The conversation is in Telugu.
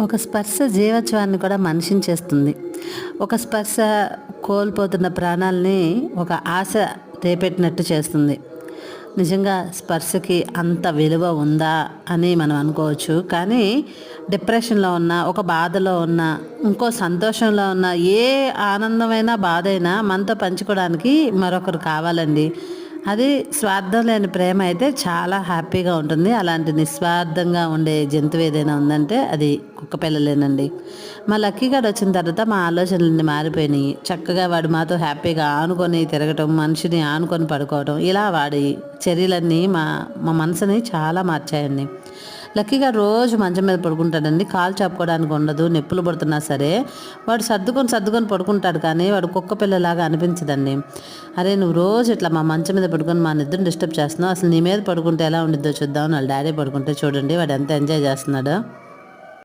ఒక స్పర్శ జీవోత్సవాన్ని కూడా మనిషిని చేస్తుంది. ఒక స్పర్శ కోల్పోతున్న ప్రాణాలని ఒక ఆశ రేపెట్టినట్టు చేస్తుంది. నిజంగా స్పర్శకి అంత విలువ ఉందా అని మనం అనుకోవచ్చు. కానీ డిప్రెషన్లో ఉన్న ఒక బాధలో ఉన్న ఇంకో సంతోషంలో ఉన్న ఏ ఆనందమైనా బాధైనా మనతో పంచుకోవడానికి మరొకరు కావాలండి. అది స్వార్థం లేని ప్రేమ అయితే చాలా హ్యాపీగా ఉంటుంది. అలాంటి నిస్వార్థంగా ఉండే జంతువు ఏదైనా ఉందంటే అది కుక్క పిల్లలేనండి. మా లక్కీ గారు వచ్చిన తర్వాత మా ఆలోచనలన్నీ మారిపోయినాయి. చక్కగా వాడు మాతో హ్యాపీగా ఆనుకొని తిరగటం మనిషిని ఆనుకొని పడుకోవడం ఇలా వాడి చర్యలన్నీ మా మా మనసుని చాలా మార్చాయండి. లక్కీగా రోజు మంచం మీద పడుకుంటాడండి. కాలు చాపుకోవడానికి ఉండదు నొప్పులు పడుతున్నా సరే. వాడు సర్దుకొని సర్దుకొని పడుకుంటాడు కానీ వాడు కుక్క పిల్లలాగా అనిపించదండి. అరే నువ్వు రోజు ఇట్లా మా మంచం మీద పడుకొని మా నిద్రను డిస్టర్బ్ చేస్తున్నావు. అసలు నీ మీద పడుకుంటే ఎలా ఉండిద్దో చూద్దాం వాళ్ళ డాడీ పడుకుంటే చూడండి వాడు ఎంత ఎంజాయ్ చేస్తున్నాడు.